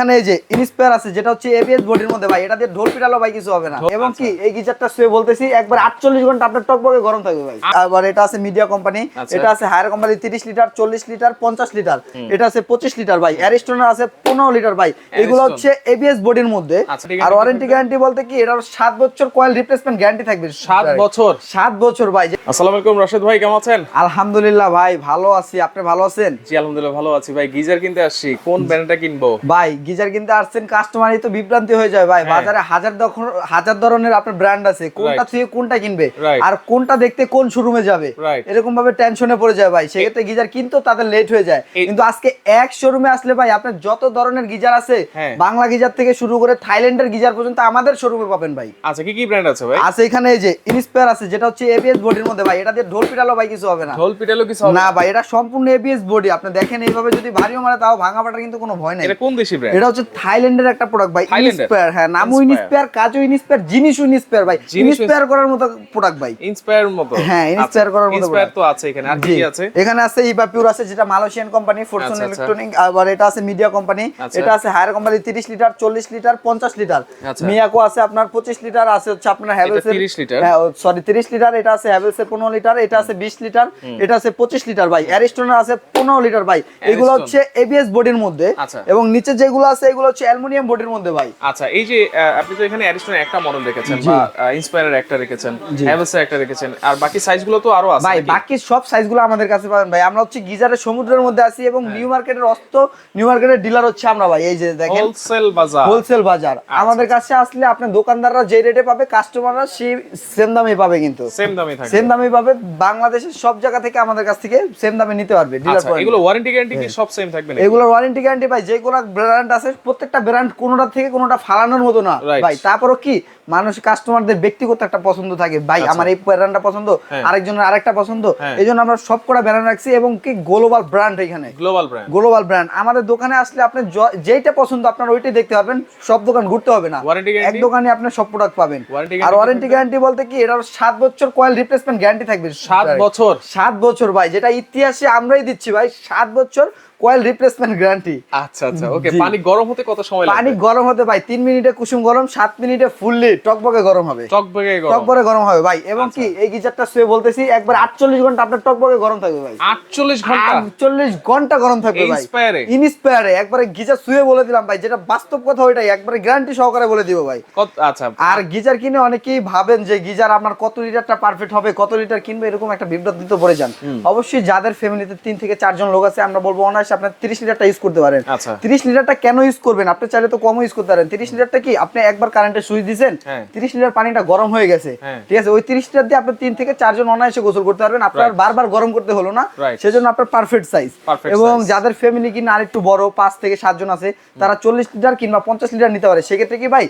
এখানে এই যে ইনস্পায়ার আছে যেটা হচ্ছে এবিএস বডির মধ্যে ভাই এটা দিয়ে ঢোল পিটালো ভাই কিছু হবে না। এবং কি এই গিজারটা শুয়ে বলতেছি একবার আটচল্লিশ ঘণ্টা আপনার টকবকে গরম থাকবে ভাই। আবার এটা আছে মিডিয়া কোম্পানি আচ্ছা। এটা আছে হায়ার কোম্পানি তিরিশ লিটার চল্লিশ লিটার পঞ্চাশ লিটার। এটা আছে পঁচিশ লিটার ভাই অ্যারিস্টোনার আছে পনেরো লিটার ভাই। এগুলো হচ্ছে এবিএস বডির মধ্যে। আচ্ছা, আর ওয়ারেন্টি গ্যারান্টি বলতে কি এটার সাত বছর কয়েল রিপ্লেসমেন্ট গ্যারান্টি থাকবে। সাত বছর? সাত বছর ভাই। আসসালামু আলাইকুম রশিদ ভাই কেমন আছেন? আলহামদুলিল্লাহ ভাই ভালো আছি। আপনি ভালো আছেন? জি আলহামদুলিল্লাহ ভালো আছি ভাই। গিজার কিনতে আসছি। কোন ব্র্যান্ডটা কিনবো? ভাই গিজার কিনতে আসছেন কাস্টমারই তো বিভ্রান্তি হয়ে যায় ভাই। হ্যাঁ। বাজারে হাজার দখ- হাজার ধরনের আপনার ব্র্যান্ড আছে। কোনটা থেকে কোনটা কিনবে? আর কোনটা দেখতে কোন শোরুমে যাবে? এরকম ভাবে টেনশনে পড়ে যায় ভাই। সেক্ষেত্রে গিজার কিনতেও তাদের লেট হয়ে যায়। কিন্তু আজকে এক শোরুমে আসলে ভাই আপনার যত ধরনের গিজার আছে হ্যাঁ। বাংলা গিজার থেকে শুরু করে থাইল্যান্ডের গিজার পর্যন্ত আমাদের শোরুমে পাবেন ভাই। আচ্ছা কি কি ব্র্যান্ড আছে ভাই? আছে এখানে এই যে ইনস্পায়ার আছে যেটা হচ্ছে এবিএস বডির মধ্যে ভাই। এটা দিয়ে ঢোল পিটালো ভাই কিছু হবে না। ঢোল পিটালো কিছু হবে না ভাই এটা সম্পূর্ণ এবিএস বডি আপনি দেখেন এইভাবে যদি ভারীও মারে তাও ভাঙা পাটার কিন্তু কোনো ভয় নাই। এটা কোন দেশি ব্র্যান্ড এটা হচ্ছে থাইল্যান্ডের একটা প্রোডাক্ট ভাই? ইনস্পায়ার হ্যাঁ নামও। ইনস্পায়ার কাজও ইনস্পায়ার জিনিসও ইনস্পায়ার ভাই ইনস্পায়ার করার মতো প্রোডাক্ট ভাই ইন্সপায়ার মতো হ্যাঁ, inspire করার মতো ইন্সপায়ার তো আছে এখানে আর কি আছে এখানে আছে ইবা পিউর আছে যেটা মালয়েশিয়ান কোম্পানি ফোরসন আচ্ছা, আচ্ছা। ইলেকট্রনিক আবার এটা আছে মিডিয়া কোম্পানি আচ্ছা। এটা আছে Haier company 30 litre 40 litre 50 litre আচ্ছা। মিয়াকো আছে আপনার 25 লিটার আছে হচ্ছে আপনার হ্যাভেলস 30 লিটার। হ্যাঁ সরি 30 লিটার এটা আছে হ্যাভেলস 15 লিটার এটা আছে 20 লিটার এটা আছে 25 লিটার ভাই অ্যারিস্টোনার আছে 15 লিটার ভাই এগুলো। হচ্ছে এবিএস বডির মধ্যে আচ্ছা। এবং নিচে যেগুলো আছে এগুলো হচ্ছে অ্যালুমিনিয়াম বডির মধ্যে ভাই। আচ্ছা এই যে আপনি তো এখানে অ্যারিস্টনের একটা মডেল রেখেছেন বা ইন্সপায়ারের একটা রেখেছেন হ্যাভেলসের একটা রেখেছেন আর বাকি সাইজগুলো তো আরও আছে ভাই বাকি সব সাইজগুলো আমাদের কাছে পাবেন ভাই। আমরা হচ্ছে গিজারের সমুদ্রের মধ্যে আছি এবং হ্যাঁ। নিউ মার্কেটের অস্ত নিউ মার্কেটের ডিলার হচ্ছে আমরা ভাই। এই যে দেখেন হোলসেল বাজার হোলসেল বাজার আমাদের কাছে আসলে আপনার দোকানদাররা যে রেটে পাবে কাস্টমাররা সেই সেম দামে পাবে কিন্তু। সেম দামে থাকে সেম দামে পাবে। বাংলাদেশের সব জায়গা থেকে আমাদের কাছ থেকে সেম দামে নিতে পারবে ডিলার আচ্ছা এগুলো ওয়ারেন্টি গ্যারান্টি কি সব সেম থাকবে নাকি? এগুলোর ওয়ারেন্টি গ্যারান্টি ভাই যে কোনো ব্র্যান্ড আছে প্রত্যেকটা ব্র্যান্ড কোনোটা থেকে কোনোটা ফালানোর মতো না। ভাই তারপরও কি? মানুষ কাস্টমারদের ব্যক্তিগত একটা পছন্দ থাকে। ভাই আচ্ছা। আমার এই ব্র্যান্ডটা পছন্দ হ্যাঁ। আরেকজনের আরেকটা পছন্দ হ্যাঁ। এই জন্য আমরা সব কটা ব্র্যান্ড রাখছি এবং কি গ্লোবাল ব্র্যান্ড এখানে। গ্লোবাল ব্র্যান্ড গ্লোবাল ব্র্যান্ড আমাদের দোকানে আসলে আপনি য- যেইটা পছন্দ আপনার ওইটাই দেখতে পাবেন সব দোকান ঘুরতে হবে না। এক দোকানে আপনি সব প্রোডাক্ট পাবেন। আর ওয়ারেন্টি গ্যারান্টি বলতে কি এটার সাত বছর কয়েল রিপ্লেসমেন্ট গ্যারান্টি থাকবে। সাত বছর? সাত বছর ভাই যেটা ইতিহাসে আমরাই দিচ্ছি ভাই সাত বছর কয়েল রিপ্লেসমেন্ট গ্যারান্টি আচ্ছা আচ্ছা ওকে পানি গরম হতে কত সময় লাগবে? পানি গরম হতে ভাই তিন মিনিটে কুসুম গরম সাত মিনিটে ফুল ফুললি টকবকে গরম হবে। টকবগে গরম। টকবকে গরম হবে ভাই। এবং আচ্ছা। কি এই গিজারটা শুয়ে বলতেছি একবার আটচল্লিশ ঘণ্টা আপনার টকবকে গরম থাকবে ভাই। 48 ঘণ্টা? আটচল্লিশ ঘণ্টা গরম থাকবে ভাই। Inspire-এ? ইনস্পায়ারে একবারে গিজার শুয়ে বলে দিলাম ভাই যেটা বাস্তব কথা ওইটাই একবারে গ্যারান্টি সহকারে বলে দিব ভাই। আচ্ছা। আর গিজার কিনে অনেকেই ভাবেন যে গিজার আপনার কত লিটারটা পারফেক্ট হবে কত লিটার কিনবে এরকম একটা বিভ্রান্তিতে পড়ে যান। অবশ্যই যাদের ফ্যামিলিতে তিন থেকে চারজন লোক আছে আমরা বলব অনায়াসে আপনার তিরিশ লিটারটা ইউজ করতে পারেন। আচ্ছা। তিরিশ লিটারটা কেন ইউজ করবেন? আপনি চাইলে তো কম ইউজ করতে পারেন। তিরিশ লিটারটা কি আপনি একবার কারেন্টে সুইচ হ্যাঁ। তিরিশ লিটার পানিটা গরম হয়ে গেছে। হ্যাঁ। ঠিক আছে ওই তিরিশ লিটার দিয়ে আপনি তিন থেকে চারজন অনায়াসে গোসল করতে পারবেন। আপনার বারবার গরম করতে হলো না। সেজন্য আপনার পারফেক্ট সাইজ এবং যাদের ফ্যামিলি কিনা আরেকটু বড় পাঁচ থেকে সাতজন আছে তারা চল্লিশ লিটার কিংবা পঞ্চাশ লিটার নিতে পারে। সেক্ষেত্রে কি ভাই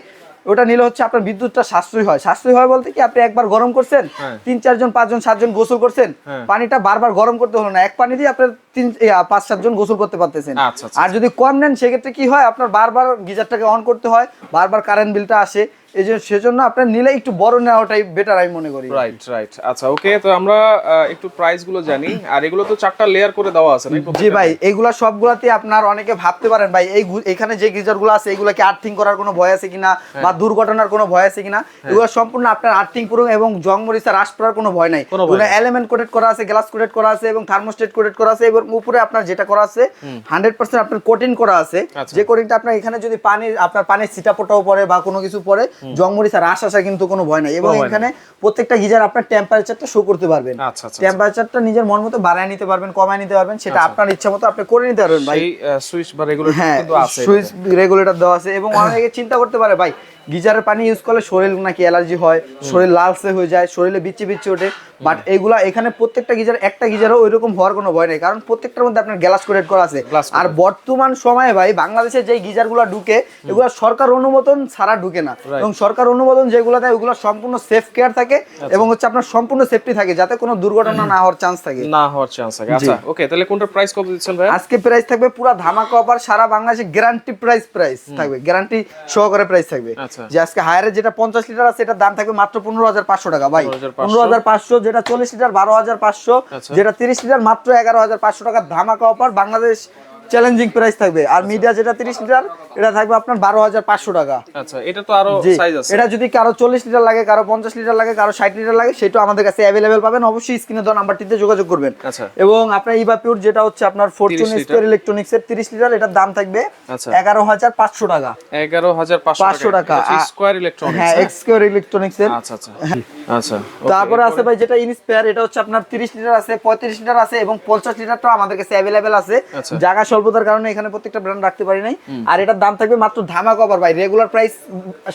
ওটা নিলে হচ্ছে আপনার বিদ্যুৎটা সাশ্রয় হয়। সাশ্রয় হয় বলতে কি আপনি একবার গরম করছেন হ্যাঁ। তিন চারজন পাঁচজন সাতজন গোসল করছেন হ্যাঁ। পানিটা বারবার গরম করতে হলো না। এক পানি দিয়ে আপনার তিন পাঁচ সাতজন গোসল করতে পারতেছেন। আচ্ছা, আচ্ছা, আর যদি কম নেন সেক্ষেত্রে কি হয় আপনার বারবার গিজারটাকে অন করতে হয় বারবার কারেন্ট বিলটা আসে এই জন্য সেজন্য আপনার নিলে একটু বড় নেওয়াটাই বেটার আমি মনে করি। রাইট রাইট আচ্ছা ওকে তো আমরা একটু প্রাইসগুলো জানি। আর এগুলো তো চারটা লেয়ার করে দেওয়া আছে জি ভাই এগুলা সবগুলাতে আপনার অনেকে ভাবতে পারেন ভাই এই এখানে যে গিজারগুলো আছে এগুলা কি আর্থিং করার কোনো ভয় আছে কিনা হ্যাঁ। বা দুর্ঘটনার কোনো ভয় আছে কিনা? এগুলো সম্পূর্ণ আপনার আর্থিং পুরো এবং জং মরিচা হ্রাস পড়ার কোনো ভয় নাই। এলিমেন্ট কোটেড করা আছে গ্লাস কোটেড করা আছে এবং থার্মোস্টেট কোটেড করা আছে এবং উপরে আপনার যেটা করা আছে হান্ড্রেড পার্সেন্ট আপনার কোটিং করা আছে। আচ্ছা। যে কোটিংটা আপনার এখানে যদি পানি আপনার পানির ছিটা পোটাও পড়ে বা কোনো কিছু পরে জং আর আশ আসা কিন্তু কোনো ভয় নাই। এবং। এখানে প্রত্যেকটা গিজার আপনার টেম্পারেচারটা শো করতে পারবেন। আচ্ছা, আচ্ছা, টেম্পারেচারটা নিজের মন মতো বাড়ায় নিতে পারবেন কমায় নিতে পারবেন সেটা আপনার ইচ্ছা মতো আপনি করে নিতে পারবেন ভাই। সুইচ বা রেগুলেটর হ্যাঁ কিন্তু আছে সুইচ রেগুলেটর দেওয়া আছে। এবং অনেকে চিন্তা করতে পারে ভাই গিজারের পানি ইউজ করলে শরীর নাকি অ্যালার্জি হয় শরীর লালসে হয়ে যায় শরীরে বিচ্ছি বিচ্ছি ওঠে। বাট এগুলা এখানে প্রত্যেকটা গিজার একটা গিজারও ওই রকম হওয়ার কোনো ভয় নেই। কারণ প্রত্যেকটার মধ্যে আপনার গ্লাস কোটেড করা আছে। আর বর্তমান সময়ে ভাই বাংলাদেশে যে গিজারগুলো ঢুকে এগুলো সরকার অনুমোদন ছাড়া ঢুকে না। এবং সরকার অনুমোদন যেগুলো দেয় ওগুলো সম্পূর্ণ সেফ কেয়ার থাকে এবং হচ্ছে আপনার সম্পূর্ণ সেফটি থাকে যাতে কোনো দুর্ঘটনা না হওয়ার চান্স থাকে। না হওয়ার চান্স থাকে। আচ্ছা ওকে তাহলে কোনটার প্রাইস কত দিচ্ছেন ভাই? আজকে প্রাইস থাকবে পুরো ধামাকা অফার সারা বাংলাদেশে গ্যারান্টি প্রাইস প্রাইস থাকবে। গ্যারান্টি সহকারে প্রাইস থাকবে। আচ্ছা। যে আজকে হায়ারের যেটা পঞ্চাশ লিটার আছে এটার দাম থাকবে মাত্র পনেরো হাজার পাঁচশো টাকা। ভাই 15,500 পনেরো হাজার পাঁচশো যেটা চল্লিশ লিটার বারো হাজার পাঁচশো আচ্ছা। যেটা তিরিশ লিটার মাত্র এগারো হাজার পাঁচশো টাকার ধামাকা অফার বাংলাদেশ চ্যালেঞ্জিং প্রাইস থাকবে। আর মিডিয়া যেটা তিরিশ লিটার এটা থাকবে আপনার বারো হাজার পাঁচশো টাকা। আচ্ছা এটা তো আরও সাইজ আছে। এটা যদি কারও চল্লিশ লিটার লাগে কারও পঞ্চাশ লিটার লাগে কারও ষাট লিটার লাগে সেটাও আমাদের কাছে অ্যাভেলেবেল পাবেন। অবশ্যই স্ক্রিনে দেওয়া নাম্বারটিতে যোগাযোগ করবেন। আচ্ছা। এবং আপনার ইভা পিওর যেটা হচ্ছে আপনার ফরচুন 30 লিটার। স্কোয়ার ইলেকট্রনিক্স এর তিরিশ লিটার এটার দাম থাকবে আচ্ছা। এগারো হাজার পাঁচশো টাকা। এগারো হাজার পাঁচশো পাঁচশো টাকা। স্কোয়ার ইলেকট্রনিক্স হ্যাঁ এক্স স্কোয়ার ইলেকট্রনিক্স এর। আচ্ছা আচ্ছা। আচ্ছা তারপরে আছে ভাই যেটা ইনস্পায়ার এটা হচ্ছে আপনার 30 লিটার আছে 35 লিটার আছে এবং 50 লিটারটা আমাদের কাছে অ্যাভেলেবেল আছে। আচ্ছা। জায়গা স্বল্পতার কারণে এখানে প্রত্যেকটা ব্র্যান্ড রাখতে পারি নাই। আর এটার দাম থাকবে মাত্র ধামা কভার ভাই। রেগুলার প্রাইস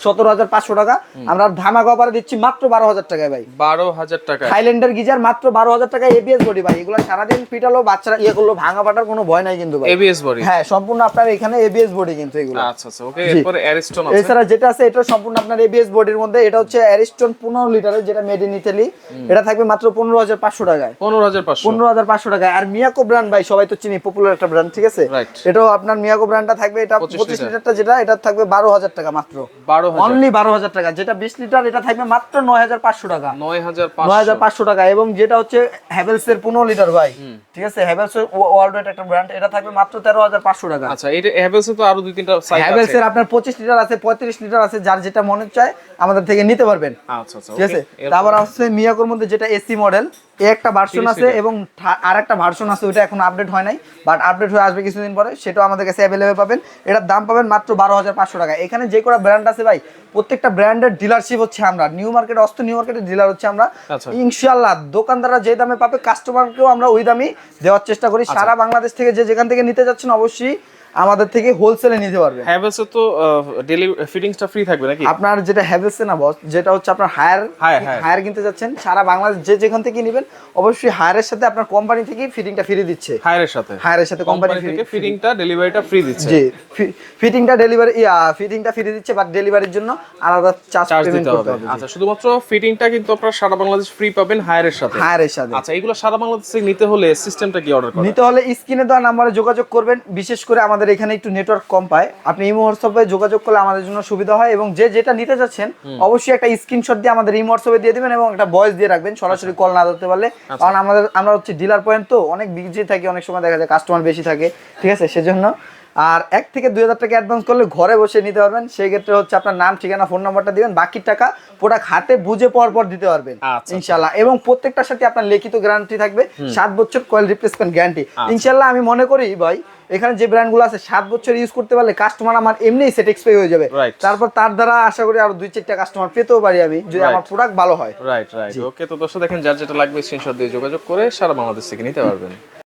17500 টাকা। আমরা ধামা কভার দিচ্ছি মাত্র 12000 টাকায় ভাই। বারো হাজার টাকা হাইল্যান্ডার গিজার মাত্র 12000 টাকা এবিএস বডি ভাই। এগুলো সারাদিন ফিটালো বাচ্চারা ইয়ে করল ভাঙা ফাটার কোনো ভয় নাই কিন্তু ভাই। এবিএস বডি হ্যাঁ সম্পূর্ণ আপনার এখানে এবিএস বডি কিন্তু এগুলো। আচ্ছা আচ্ছা। ওকে জি। অ্যারিস্টন আছে। এছাড়া যেটা আছে এটা সম্পূর্ণ আপনার এবিএস বডির মধ্যে। এটা হচ্ছে অ্যারিস্টন পনেরো লিটারের যেটা মেড ইন ইটালি এটা থাকবে মাত্র পনেরো হাজার পাঁচশো টাকায়। পনেরো হাজার পাঁচশো। পনেরো হাজার পাঁচশো টাকায়। আর মিয়াকো ব্র্যান্ড ভাই সবাই তো চিনি পপুলার একটা ব্র্যান্ড ঠিক আছে? Right. এটাও আপনার মিয়াকো ব্র্যান্ডটা থাকবে এটা 25 পঁচিশ লিটার। লিটারটা যেটা এটা থাকবে বারো হাজার টাকা মাত্র। বারো অনলি বারো হাজার টাকা। যেটা বিশ লিটার এটা থাকবে মাত্র নয় হাজার পাঁচশো টাকা। নয় হাজার নয় হাজার পাঁচশো টাকা। এবং যেটা হচ্ছে হ্যাভেলস এর পনেরো লিটার ভাই। ঠিক আছে? হ্যাভেলস ওয়ার্ল্ড একটা ব্র্যান্ড এটা থাকবে মাত্র তেরো হাজার পাঁচশো টাকা। আচ্ছা এটা হ্যাভেলসে তো আরও দুই তিনটা সাইজ হ্যাভেলস আছে। এর আপনার পঁচিশ লিটার আছে পঁয়ত্রিশ লিটার আছে যার যেটা মনে চায় আমাদের থেকে নিতে পারবেন। আচ্ছা আচ্ছা ঠিক আছে? তারপর আছে মিয়াকোর মধ্যে যেটা এসি মডেল এ একটা ভার্সন আছে এবং আর একটা ভার্সন আছে ওইটা এখন আপডেট হয় নাই বাট আপডেট হয়ে আসবে কিছুদিন পরে সেটাও আমাদের কাছে অ্যাভেলেবেল পাবেন। এটার দাম পাবেন মাত্র বারো হাজার পাঁচশো টাকা। এখানে যে কটা ব্র্যান্ড আছে ভাই প্রত্যেকটা ব্র্যান্ডের ডিলারশিপ হচ্ছে আমরা। নিউ মার্কেট অস্ত নিউ মার্কেটের ডিলার হচ্ছে আমরা। আচ্ছা। ইনশাল্লাহ দোকানদাররা যে দামে পাবে কাস্টমারকেও আমরা ওই দামই দেওয়ার চেষ্টা করি। আচ্ছা। সারা বাংলাদেশ থেকে যে যেখান থেকে নিতে যাচ্ছেন অবশ্যই আমাদের থেকে হোলসেলে নিতে পারবে। হ্যাভেলসে তো ডেলি ফিটিংসটা ফ্রি থাকবে নাকি? আপনার যেটা হ্যাভেলস না বস যেটা হচ্ছে আপনার হায়ার। হায়ার কিনতে যাচ্ছেন সারা বাংলাদেশ যে যেখান থেকে নেবেন অবশ্যই হায়ারের সাথে আপনার কোম্পানি থেকে ফিটিংটা ফ্রি দিচ্ছে। হায়ারের সাথে? হায়ারের সাথে কোম্পানি থেকে ফিটিংটা ডেলিভারিটা ফ্রি দিচ্ছে। জি ফিটিংটা ডেলিভারি ফিটিংটা ফ্রি দিচ্ছে বাট ডেলিভারির জন্য আলাদা চার্জ পেমেন্ট দিতে করতে হবে। আচ্ছা শুধুমাত্র ফিটিংটা কিন্তু আপনারা সারা বাংলাদেশ ফ্রি পাবেন হায়ারের সাথে। হায়ারের সাথে। আচ্ছা এগুলো সারা বাংলাদেশ থেকে নিতে হলে সিস্টেমটা কি অর্ডার করা? নিতে হলে স্ক্রিনে দেওয়া নাম্বারে যোগাযোগ করবেন বিশেষ করে আমাদের এখানে একটু নেটওয়ার্ক কম পায়। আপনি ইমো হোয়াটসঅ্যাপে যোগাযোগ করলে আমাদের জন্য সুবিধা হয় এবং যে যেটা নিতে চাচ্ছেন অবশ্যই একটা স্ক্রিনশট দিয়ে আমাদের ইমো হোয়াটসঅ্যাপে দিয়ে দেবেন এবং একটা ভয়েস দিয়ে রাখবেন সরাসরি কল না ধরতে পারলে। কারণ আমাদের আমরা হচ্ছে ডিলার পয়েন্ট তো অনেক বিজি থাকি অনেক সময় দেখা যায় কাস্টমার বেশি থাকে ঠিক আছে? সেজন্য আর এক থেকে দুই হাজার টাকা অ্যাডভান্স করলে ঘরে বসে নিতে পারবেন। সেই ক্ষেত্রে হচ্ছে আপনার নাম ঠিকানা ফোন নাম্বারটা দিবেন। বাকি টাকা প্রোডাক্ট হাতে বুঝে পর পর দিতে পারবেন। আচ্ছা। ইনশাল্লাহ এবং প্রত্যেকটার সাথে আপনার লিখিত গ্যারান্টি থাকবে। সাত বছর কয়েল রিপ্লেসমেন্ট গ্যারান্টি আচ্ছা। ইনশাল্লাহ আমি মনে করি ভাই এখানে যে ব্র্যান্ডগুলো আছে সাত বছর ইউজ করতে পারলে কাস্টমার আমার এমনিই স্যাটিসফাই হয়ে যাবে। তারপর তার দ্বারা আশা করি আরও দুই চারটা কাস্টমার পেতেও পারি আমি যদি আমার প্রোডাক্ট ভালো হয়। রাইট রাইট ওকে তো দর্শক দেখেন যার যেটা লাগবে স্ক্রিনশট দিয়ে যোগাযোগ করে সারা বাংলাদেশ থেকে নিতে পারবেন।